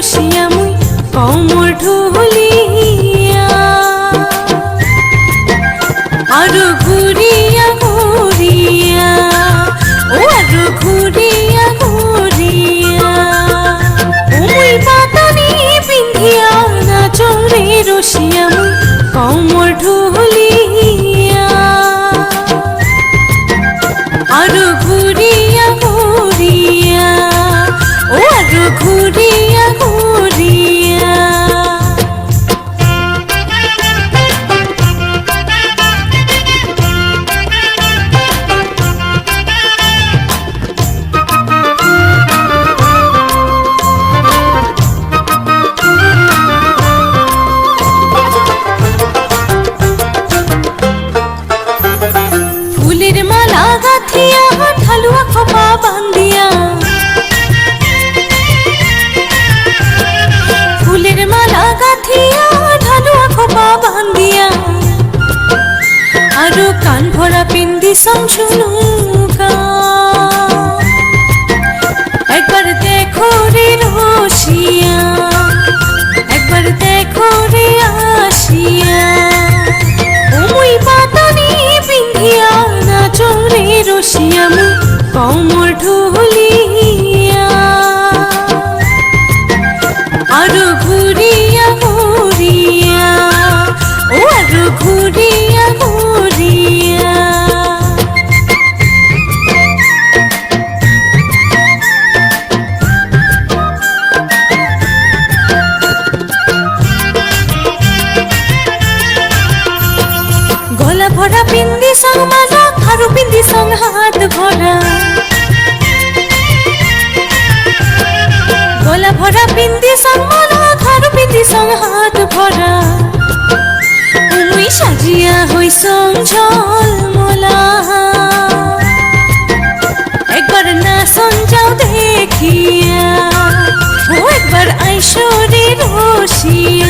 coxinha song শুনুকা একবার দেখো রে রসিয়া একবার দেখো রে আসিয়া। ওই পাতানি পিন্ধিয়া না চলে রসিয়া মু কমর ঢুলিয়া। আরও ঘুরিয়া হাত ভরা। গলা ভরা পিন্দি সং মালা খারু পিন্দি সং, হাত ভরা। উই সাজিয়া হই সং মোলা। একবার না সঞ্জাও দেখিয়া, ও একবার আইসরে রসিয়া।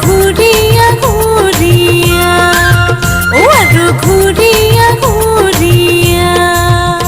ঘুরে